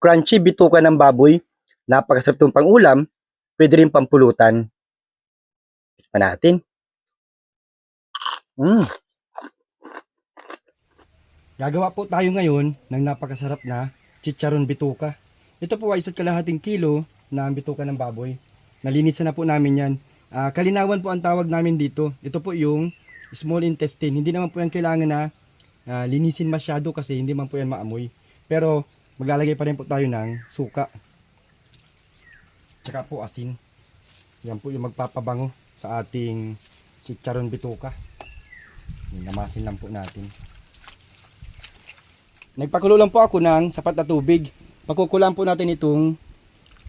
crunchy bituka ng baboy. Napakasarap itong pangulam. Pwede rin pampulutan. Tikman natin. Mm. Gagawa po tayo ngayon ng napakasarap na chicharon bituka. Ito po ay isa't kalahating kilo na bituka ng baboy. Nalinisan na po namin yan. Ah, kalinawan po ang tawag namin dito. Ito po yung small intestine. Hindi naman po yan kailangan na ah, linisin masyado kasi hindi man po yan maamoy. Pero maglalagay pa rin po tayo ng suka. Tsaka po asin. Yan po yung magpapabango sa ating chicharon bituka. Namasin lang po natin. Nagpakulo lang po ako ng sapat na tubig. Pakukulan po natin itong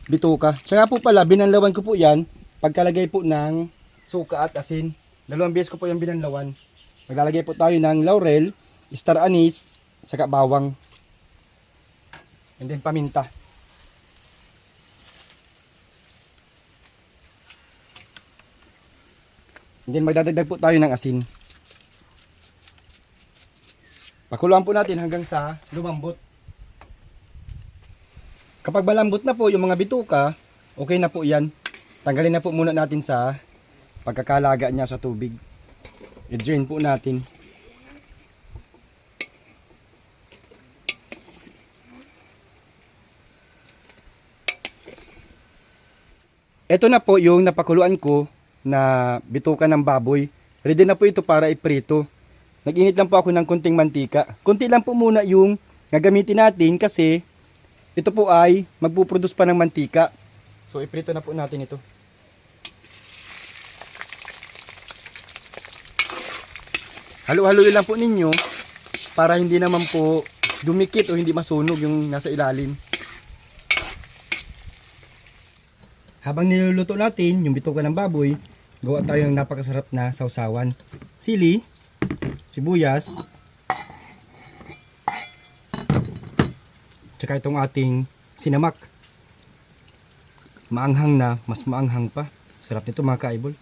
bituka. Tsaka po pala, binanlawan ko po yan pagkalagay po ng suka at asin. Dalawang beses ko po yung binanlawan. Maglalagay po tayo ng laurel, star anise, saka bawang. And then paminta. And then magdadagdag po tayo ng asin. Pakuluan po natin hanggang sa lumambot. Kapag malambot na po yung mga bituka, okay na po yan. Tanggalin na po muna natin sa pagkakalaga niya sa tubig. I-drain po natin. Ito na po yung napakuluan ko na bituka ng baboy. Ready na po ito para iprito. Nag-init lang po ako ng konting mantika. Konti lang po muna yung gagamitin natin kasi ito po ay magpuproduce pa ng mantika. So iprito na po natin ito. Halo-haloy lang po ninyo para hindi naman po dumikit o hindi masunog yung nasa ilalim. Habang niluluto natin yung bituka ng baboy, gawa tayo ng napakasarap na sausawan. Sili, sibuyas, tsaka itong ating sinamak. Maanghang na, mas maanghang pa. Sarap nito mga kaibol.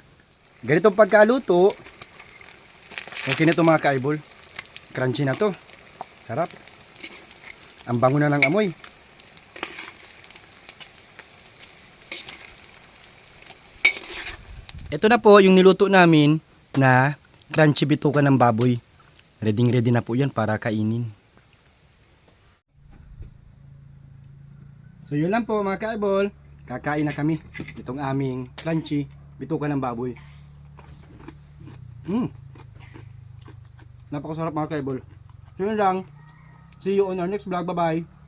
Ganitong pagkaluto, okay na ito mga kaibol. Crunchy na to. Sarap. Ang bango na ng amoy. Ito na po yung niluto namin na crunchy bituka ng baboy. Ready ready na po yan para kainin. So yun lang po mga kaibol. Kakain na kami. Itong aming crunchy bituka ng baboy. Mm. Napakasarap mga kaibol. So yun lang. See you on our next vlog. Bye bye.